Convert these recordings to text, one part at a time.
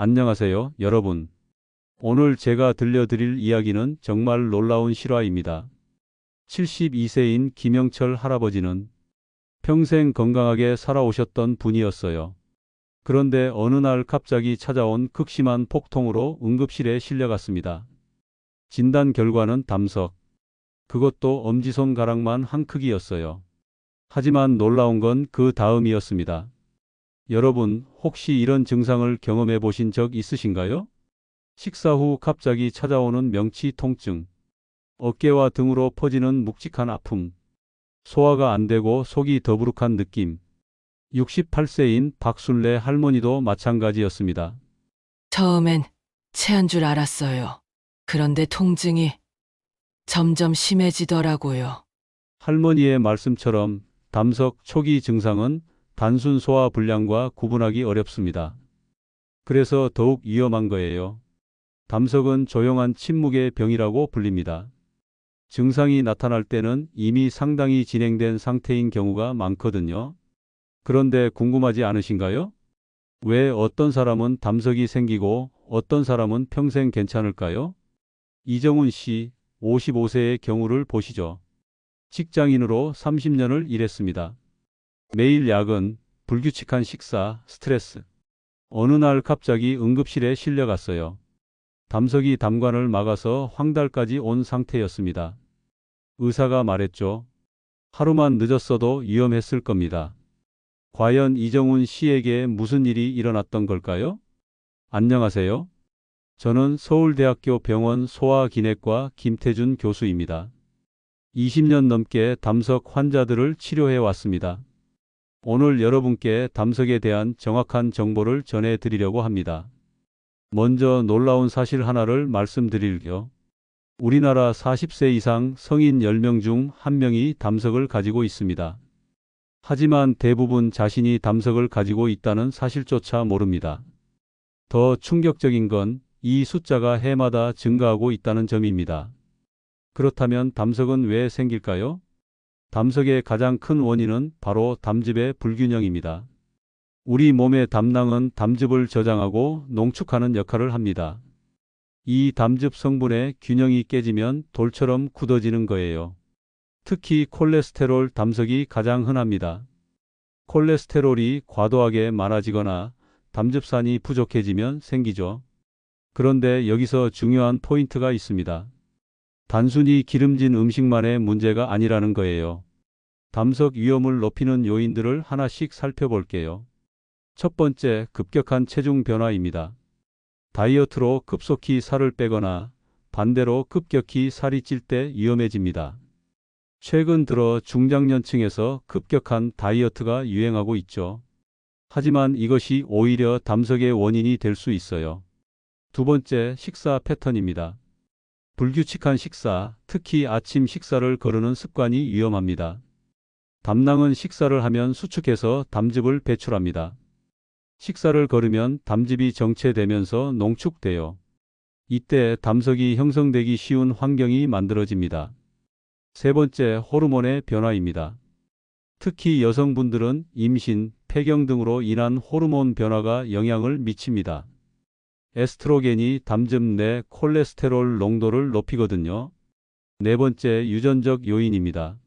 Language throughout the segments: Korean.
안녕하세요, 여러분. 오늘 제가 들려드릴 이야기는 정말 놀라운 실화입니다. 72세인 김영철 할아버지는 평생 건강하게 살아오셨던 분이었어요. 그런데 어느 날 갑자기 찾아온 극심한 폭통으로 응급실에 실려갔습니다. 진단 결과는 담석. 그것도 엄지손가락만 한 크기였어요. 하지만 놀라운 건 그 다음이었습니다. 여러분, 혹시 이런 증상을 경험해 보신 적 있으신가요? 식사 후 갑자기 찾아오는 명치 통증, 어깨와 등으로 퍼지는 묵직한 아픔, 소화가 안 되고 속이 더부룩한 느낌. 68세인 박순례 할머니도 마찬가지였습니다. 처음엔 체한 줄 알았어요. 그런데 통증이 점점 심해지더라고요. 할머니의 말씀처럼 담석 초기 증상은 단순 소화 불량과 구분하기 어렵습니다. 그래서 더욱 위험한 거예요. 담석은 조용한 침묵의 병이라고 불립니다. 증상이 나타날 때는 이미 상당히 진행된 상태인 경우가 많거든요. 그런데 궁금하지 않으신가요? 왜 어떤 사람은 담석이 생기고 어떤 사람은 평생 괜찮을까요? 이정훈 씨 55세의 경우를 보시죠. 직장인으로 30년을 일했습니다. 매일 야근, 불규칙한 식사, 스트레스. 어느 날 갑자기 응급실에 실려갔어요. 담석이 담관을 막아서 황달까지 온 상태였습니다. 의사가 말했죠. 하루만 늦었어도 위험했을 겁니다. 과연 이정훈 씨에게 무슨 일이 일어났던 걸까요? 안녕하세요. 저는 서울대학교 병원 소아기내과 김태준 교수입니다. 20년 넘게 담석 환자들을 치료해 왔습니다. 오늘 여러분께 담석에 대한 정확한 정보를 전해 드리려고 합니다. 먼저 놀라운 사실 하나를 말씀드릴게요. 우리나라 40세 이상 성인 10명 중 1명이 담석을 가지고 있습니다. 하지만 대부분 자신이 담석을 가지고 있다는 사실조차 모릅니다. 더 충격적인 건 이 숫자가 해마다 증가하고 있다는 점입니다. 그렇다면 담석은 왜 생길까요? 담석의 가장 큰 원인은 바로 담즙의 불균형입니다. 우리 몸의 담낭은 담즙을 저장하고 농축하는 역할을 합니다. 이 담즙 성분의 균형이 깨지면 돌처럼 굳어지는 거예요. 특히 콜레스테롤 담석이 가장 흔합니다. 콜레스테롤이 과도하게 많아지거나 담즙산이 부족해지면 생기죠. 그런데 여기서 중요한 포인트가 있습니다. 단순히 기름진 음식만의 문제가 아니라는 거예요. 담석 위험을 높이는 요인들을 하나씩 살펴볼게요. 첫 번째, 급격한 체중 변화입니다. 다이어트로 급속히 살을 빼거나 반대로 급격히 살이 찔 때 위험해집니다. 최근 들어 중장년층에서 급격한 다이어트가 유행하고 있죠. 하지만 이것이 오히려 담석의 원인이 될 수 있어요. 두 번째, 식사 패턴입니다. 불규칙한 식사, 특히 아침 식사를 거르는 습관이 위험합니다. 담낭은 식사를 하면 수축해서 담즙을 배출합니다. 식사를 거르면 담즙이 정체되면서 농축돼요. 이때 담석이 형성되기 쉬운 환경이 만들어집니다. 세 번째, 호르몬의 변화입니다. 특히 여성분들은 임신, 폐경 등으로 인한 호르몬 변화가 영향을 미칩니다. 에스트로겐이 담즙 내 콜레스테롤 농도를 높이거든요. 네 번째 유전적 요인입니다.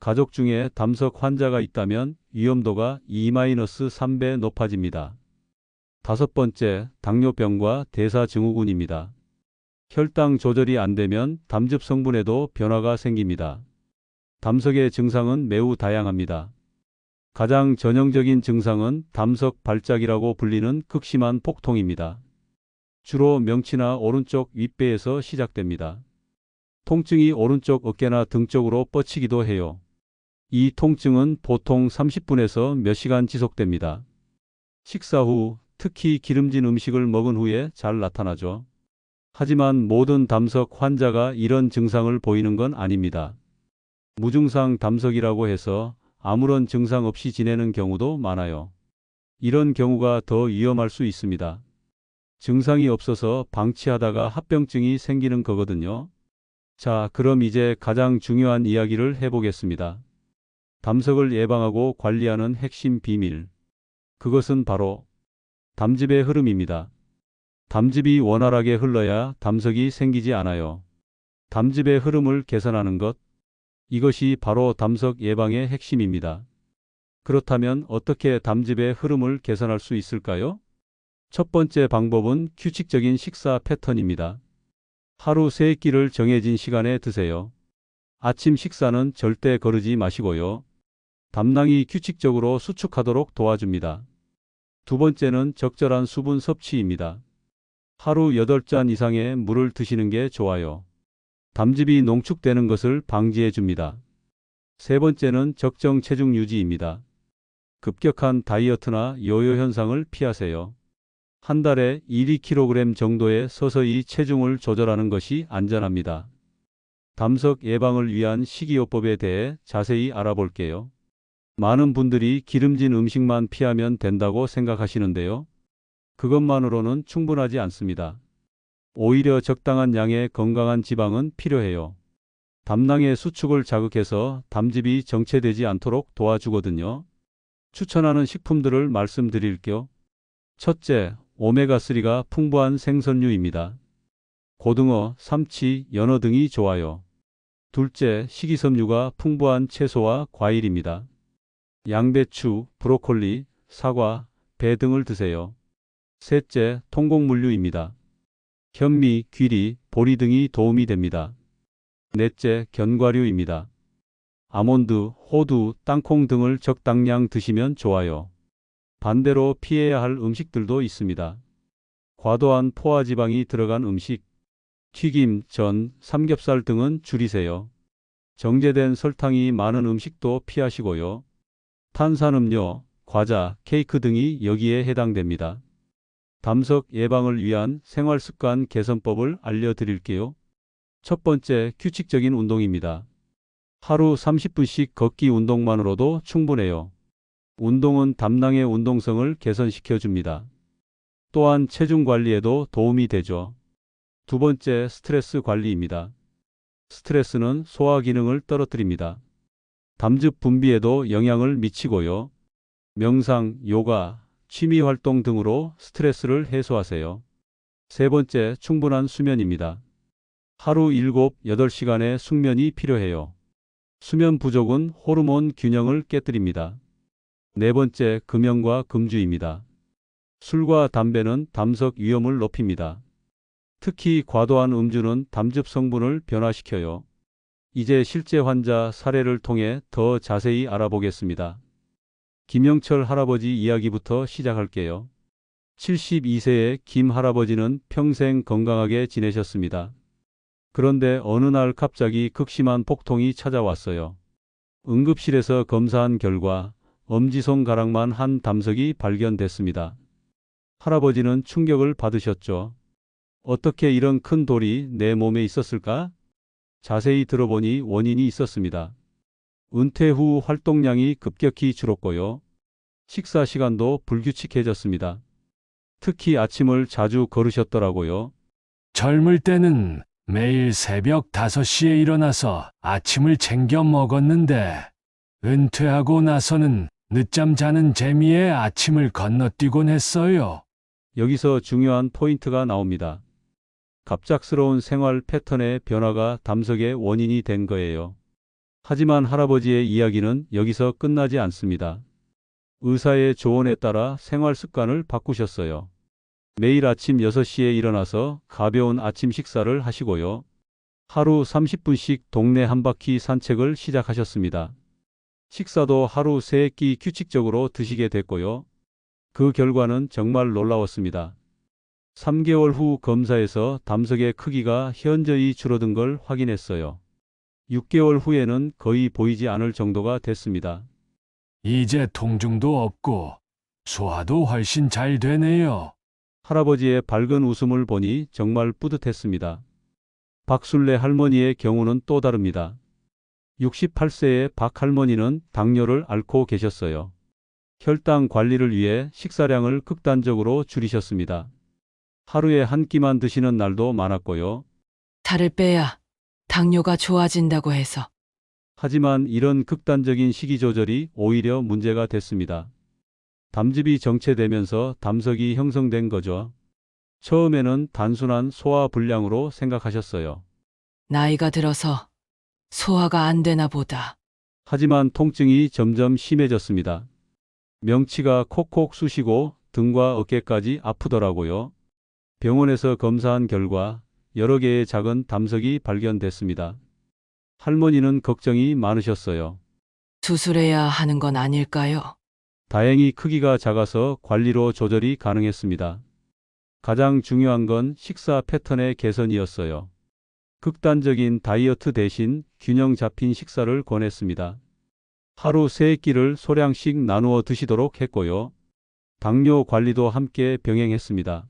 가족 중에 담석 환자가 있다면 위험도가 2-3배 높아집니다. 다섯 번째, 당뇨병과 대사증후군입니다. 혈당 조절이 안 되면 담즙 성분에도 변화가 생깁니다. 담석의 증상은 매우 다양합니다. 가장 전형적인 증상은 담석 발작이라고 불리는 극심한 폭통입니다. 주로 명치나 오른쪽 윗배에서 시작됩니다. 통증이 오른쪽 어깨나 등 쪽으로 뻗치기도 해요. 이 통증은 보통 30분에서 몇 시간 지속됩니다. 식사 후, 특히 기름진 음식을 먹은 후에 잘 나타나죠. 하지만 모든 담석 환자가 이런 증상을 보이는 건 아닙니다. 무증상 담석이라고 해서 아무런 증상 없이 지내는 경우도 많아요. 이런 경우가 더 위험할 수 있습니다. 증상이 없어서 방치하다가 합병증이 생기는 거거든요. 자, 그럼 이제 가장 중요한 이야기를 해보겠습니다. 담석을 예방하고 관리하는 핵심 비밀. 그것은 바로 담즙의 흐름입니다. 담즙이 원활하게 흘러야 담석이 생기지 않아요. 담즙의 흐름을 개선하는 것. 이것이 바로 담석 예방의 핵심입니다. 그렇다면 어떻게 담즙의 흐름을 개선할 수 있을까요? 첫 번째 방법은 규칙적인 식사 패턴입니다. 하루 세 끼를 정해진 시간에 드세요. 아침 식사는 절대 거르지 마시고요. 담낭이 규칙적으로 수축하도록 도와줍니다. 두 번째는 적절한 수분 섭취입니다. 하루 8잔 이상의 물을 드시는 게 좋아요. 담즙이 농축되는 것을 방지해 줍니다. 세 번째는 적정 체중 유지입니다. 급격한 다이어트나 요요 현상을 피하세요. 한 달에 1, 2kg 정도의 서서히 체중을 조절하는 것이 안전합니다. 담석 예방을 위한 식이요법에 대해 자세히 알아볼게요. 많은 분들이 기름진 음식만 피하면 된다고 생각하시는데요. 그것만으로는 충분하지 않습니다. 오히려 적당한 양의 건강한 지방은 필요해요. 담낭의 수축을 자극해서 담즙이 정체되지 않도록 도와주거든요. 추천하는 식품들을 말씀드릴게요. 첫째, 오메가3가 풍부한 생선류입니다. 고등어, 삼치, 연어 등이 좋아요. 둘째, 식이섬유가 풍부한 채소와 과일입니다. 양배추, 브로콜리, 사과, 배 등을 드세요. 셋째, 통곡물류입니다. 현미, 귀리, 보리 등이 도움이 됩니다. 넷째, 견과류입니다. 아몬드, 호두, 땅콩 등을 적당량 드시면 좋아요. 반대로 피해야 할 음식들도 있습니다. 과도한 포화지방이 들어간 음식, 튀김, 전, 삼겹살 등은 줄이세요. 정제된 설탕이 많은 음식도 피하시고요. 탄산음료, 과자, 케이크 등이 여기에 해당됩니다. 담석 예방을 위한 생활습관 개선법을 알려드릴게요. 첫 번째, 규칙적인 운동입니다. 하루 30분씩 걷기 운동만으로도 충분해요. 운동은 담낭의 운동성을 개선시켜 줍니다. 또한 체중 관리에도 도움이 되죠. 두 번째, 스트레스 관리입니다. 스트레스는 소화 기능을 떨어뜨립니다. 담즙 분비에도 영향을 미치고요. 명상, 요가, 취미 활동 등으로 스트레스를 해소하세요. 세 번째, 충분한 수면입니다. 하루 7, 8시간의 숙면이 필요해요. 수면 부족은 호르몬 균형을 깨뜨립니다. 네 번째, 금연과 금주입니다. 술과 담배는 담석 위험을 높입니다. 특히 과도한 음주는 담즙 성분을 변화시켜요. 이제 실제 환자 사례를 통해 더 자세히 알아보겠습니다. 김영철 할아버지 이야기부터 시작할게요. 72세의 김 할아버지는 평생 건강하게 지내셨습니다. 그런데 어느 날 갑자기 극심한 폭통이 찾아왔어요. 응급실에서 검사한 결과 엄지손가락만 한 담석이 발견됐습니다. 할아버지는 충격을 받으셨죠. 어떻게 이런 큰 돌이 내 몸에 있었을까? 자세히 들어보니 원인이 있었습니다. 은퇴 후 활동량이 급격히 줄었고요. 식사 시간도 불규칙해졌습니다. 특히 아침을 자주 걸으셨더라고요. 젊을 때는 매일 새벽 5시에 일어나서 아침을 챙겨 먹었는데, 은퇴하고 나서는 늦잠 자는 재미에 아침을 건너뛰곤 했어요. 여기서 중요한 포인트가 나옵니다. 갑작스러운 생활 패턴의 변화가 담석의 원인이 된 거예요. 하지만 할아버지의 이야기는 여기서 끝나지 않습니다. 의사의 조언에 따라 생활 습관을 바꾸셨어요. 매일 아침 6시에 일어나서 가벼운 아침 식사를 하시고요. 하루 30분씩 동네 한 바퀴 산책을 시작하셨습니다. 식사도 하루 3끼 규칙적으로 드시게 됐고요. 그 결과는 정말 놀라웠습니다. 3개월 후 검사에서 담석의 크기가 현저히 줄어든 걸 확인했어요. 6개월 후에는 거의 보이지 않을 정도가 됐습니다. 이제 통증도 없고, 소화도 훨씬 잘 되네요. 할아버지의 밝은 웃음을 보니 정말 뿌듯했습니다. 박순례 할머니의 경우는 또 다릅니다. 68세의 박 할머니는 당뇨를 앓고 계셨어요. 혈당 관리를 위해 식사량을 극단적으로 줄이셨습니다. 하루에 한 끼만 드시는 날도 많았고요. 살을 빼야 당뇨가 좋아진다고 해서 하지만 이런 극단적인 식이 조절이 오히려 문제가 됐습니다. 담즙이 정체되면서 담석이 형성된 거죠. 처음에는 단순한 소화 불량으로 생각하셨어요. 나이가 들어서 소화가 안 되나 보다. 하지만 통증이 점점 심해졌습니다. 명치가 콕콕 쑤시고 등과 어깨까지 아프더라고요. 병원에서 검사한 결과 여러 개의 작은 담석이 발견됐습니다. 할머니는 걱정이 많으셨어요. 수술해야 하는 건 아닐까요? 다행히 크기가 작아서 관리로 조절이 가능했습니다. 가장 중요한 건 식사 패턴의 개선이었어요. 극단적인 다이어트 대신 균형 잡힌 식사를 권했습니다. 하루 세 끼를 소량씩 나누어 드시도록 했고요. 당뇨 관리도 함께 병행했습니다.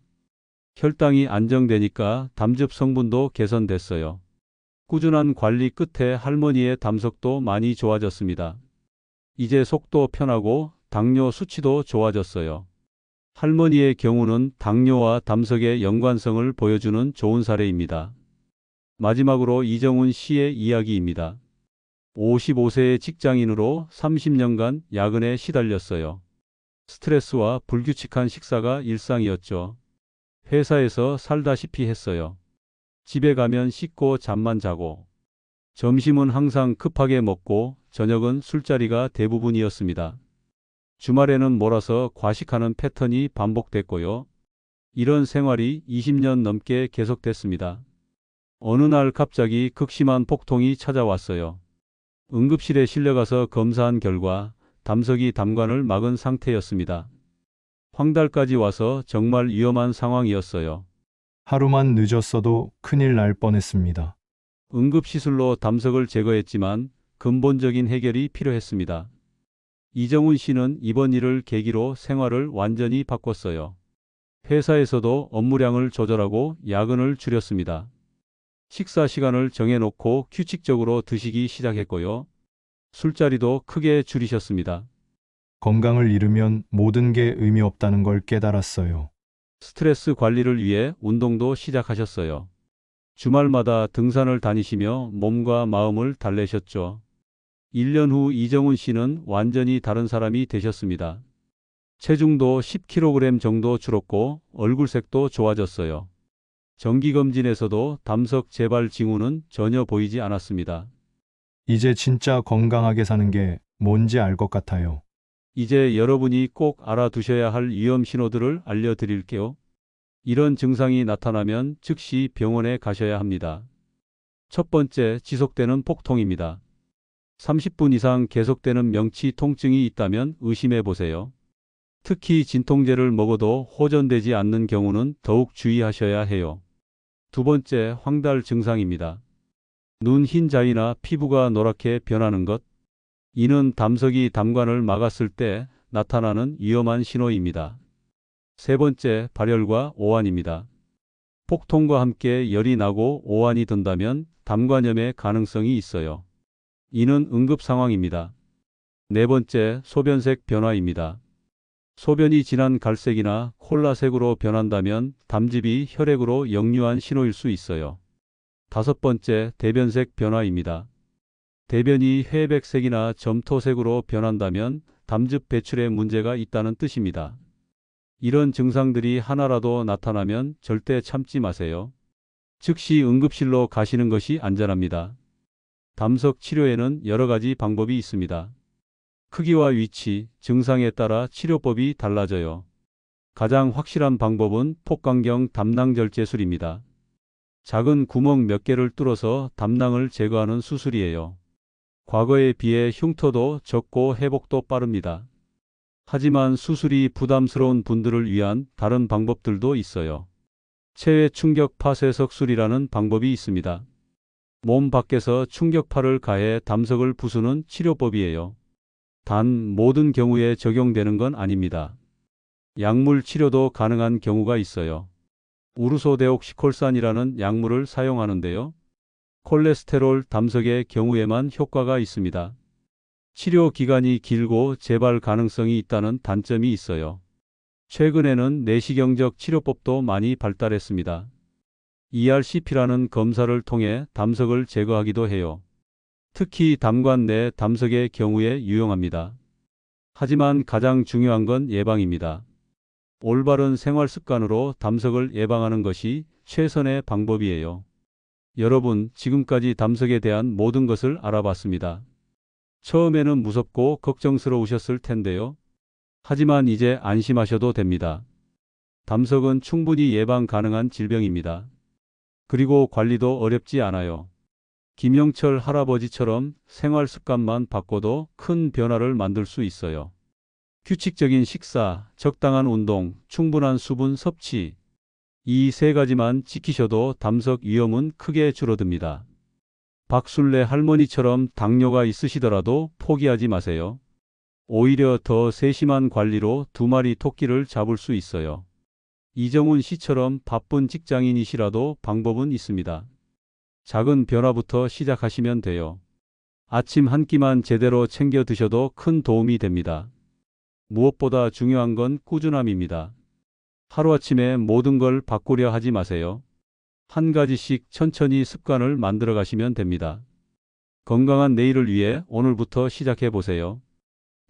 혈당이 안정되니까 담즙 성분도 개선됐어요. 꾸준한 관리 끝에 할머니의 담석도 많이 좋아졌습니다. 이제 속도 편하고 당뇨 수치도 좋아졌어요. 할머니의 경우는 당뇨와 담석의 연관성을 보여주는 좋은 사례입니다. 마지막으로 이정훈 씨의 이야기입니다. 55세의 직장인으로 30년간 야근에 시달렸어요. 스트레스와 불규칙한 식사가 일상이었죠. 회사에서 살다시피 했어요. 집에 가면 씻고 잠만 자고, 점심은 항상 급하게 먹고 저녁은 술자리가 대부분이었습니다. 주말에는 몰아서 과식하는 패턴이 반복됐고요. 이런 생활이 20년 넘게 계속됐습니다. 어느 날 갑자기 극심한 폭통이 찾아왔어요. 응급실에 실려가서 검사한 결과 담석이 담관을 막은 상태였습니다. 황달까지 와서 정말 위험한 상황이었어요. 하루만 늦었어도 큰일 날 뻔했습니다. 응급시술로 담석을 제거했지만 근본적인 해결이 필요했습니다. 이정훈 씨는 이번 일을 계기로 생활을 완전히 바꿨어요. 회사에서도 업무량을 조절하고 야근을 줄였습니다. 식사 시간을 정해놓고 규칙적으로 드시기 시작했고요. 술자리도 크게 줄이셨습니다. 건강을 잃으면 모든 게 의미 없다는 걸 깨달았어요. 스트레스 관리를 위해 운동도 시작하셨어요. 주말마다 등산을 다니시며 몸과 마음을 달래셨죠. 1년 후 이정훈 씨는 완전히 다른 사람이 되셨습니다. 체중도 10kg 정도 줄었고 얼굴색도 좋아졌어요. 정기검진에서도 담석 재발 징후는 전혀 보이지 않았습니다. 이제 진짜 건강하게 사는 게 뭔지 알 것 같아요. 이제 여러분이 꼭 알아두셔야 할 위험 신호들을 알려드릴게요. 이런 증상이 나타나면 즉시 병원에 가셔야 합니다. 첫 번째, 지속되는 폭통입니다. 30분 이상 계속되는 명치 통증이 있다면 의심해 보세요. 특히 진통제를 먹어도 호전되지 않는 경우는 더욱 주의하셔야 해요. 두 번째, 황달 증상입니다. 눈 흰 자위나 피부가 노랗게 변하는 것. 이는 담석이 담관을 막았을 때 나타나는 위험한 신호입니다. 세 번째, 발열과 오한입니다. 폭통과 함께 열이 나고 오한이 든다면 담관염의 가능성이 있어요. 이는 응급 상황입니다. 네 번째, 소변색 변화입니다. 소변이 진한 갈색이나 콜라색으로 변한다면 담즙이 혈액으로 역류한 신호일 수 있어요. 다섯 번째, 대변색 변화입니다. 대변이 회백색이나 점토색으로 변한다면 담즙 배출에 문제가 있다는 뜻입니다. 이런 증상들이 하나라도 나타나면 절대 참지 마세요. 즉시 응급실로 가시는 것이 안전합니다. 담석 치료에는 여러 가지 방법이 있습니다. 크기와 위치, 증상에 따라 치료법이 달라져요. 가장 확실한 방법은 폭강경 담낭절제술입니다. 작은 구멍 몇 개를 뚫어서 담낭을 제거하는 수술이에요. 과거에 비해 흉터도 적고 회복도 빠릅니다. 하지만 수술이 부담스러운 분들을 위한 다른 방법들도 있어요. 체외 충격 파쇄석술이라는 방법이 있습니다. 몸 밖에서 충격파를 가해 담석을 부수는 치료법이에요. 단 모든 경우에 적용되는 건 아닙니다. 약물 치료도 가능한 경우가 있어요. 우르소데옥시콜산이라는 약물을 사용하는데요. 콜레스테롤 담석의 경우에만 효과가 있습니다. 치료 기간이 길고 재발 가능성이 있다는 단점이 있어요. 최근에는 내시경적 치료법도 많이 발달했습니다. ERCP라는 검사를 통해 담석을 제거하기도 해요. 특히 담관 내 담석의 경우에 유용합니다. 하지만 가장 중요한 건 예방입니다. 올바른 생활 습관으로 담석을 예방하는 것이 최선의 방법이에요. 여러분, 지금까지 담석에 대한 모든 것을 알아봤습니다. 처음에는 무섭고 걱정스러우셨을 텐데요. 하지만 이제 안심하셔도 됩니다. 담석은 충분히 예방 가능한 질병입니다. 그리고 관리도 어렵지 않아요. 김영철 할아버지처럼 생활 습관만 바꿔도 큰 변화를 만들 수 있어요. 규칙적인 식사, 적당한 운동, 충분한 수분 섭취. 이 세 가지만 지키셔도 담석 위험은 크게 줄어듭니다. 박순례 할머니처럼 당뇨가 있으시더라도 포기하지 마세요. 오히려 더 세심한 관리로 두 마리 토끼를 잡을 수 있어요. 이정훈 씨처럼 바쁜 직장인이시라도 방법은 있습니다. 작은 변화부터 시작하시면 돼요. 아침 한 끼만 제대로 챙겨 드셔도 큰 도움이 됩니다. 무엇보다 중요한 건 꾸준함입니다. 하루아침에 모든 걸 바꾸려 하지 마세요. 한 가지씩 천천히 습관을 만들어 가시면 됩니다. 건강한 내일을 위해 오늘부터 시작해 보세요.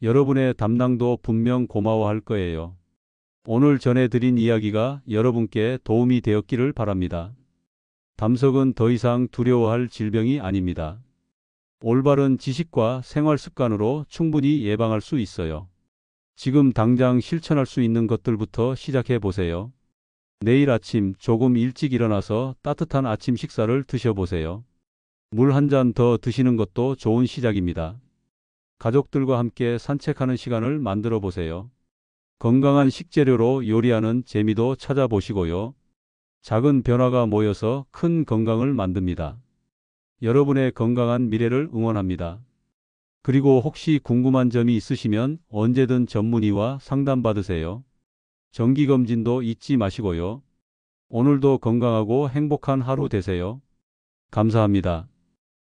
여러분의 담당도 분명 고마워할 거예요. 오늘 전해드린 이야기가 여러분께 도움이 되었기를 바랍니다. 담석은 더 이상 두려워할 질병이 아닙니다. 올바른 지식과 생활 습관으로 충분히 예방할 수 있어요. 지금 당장 실천할 수 있는 것들부터 시작해 보세요. 내일 아침 조금 일찍 일어나서 따뜻한 아침 식사를 드셔보세요. 물 한 잔 더 드시는 것도 좋은 시작입니다. 가족들과 함께 산책하는 시간을 만들어 보세요. 건강한 식재료로 요리하는 재미도 찾아보시고요. 작은 변화가 모여서 큰 건강을 만듭니다. 여러분의 건강한 미래를 응원합니다. 그리고 혹시 궁금한 점이 있으시면 언제든 전문의와 상담받으세요. 정기검진도 잊지 마시고요. 오늘도 건강하고 행복한 하루 되세요. 감사합니다.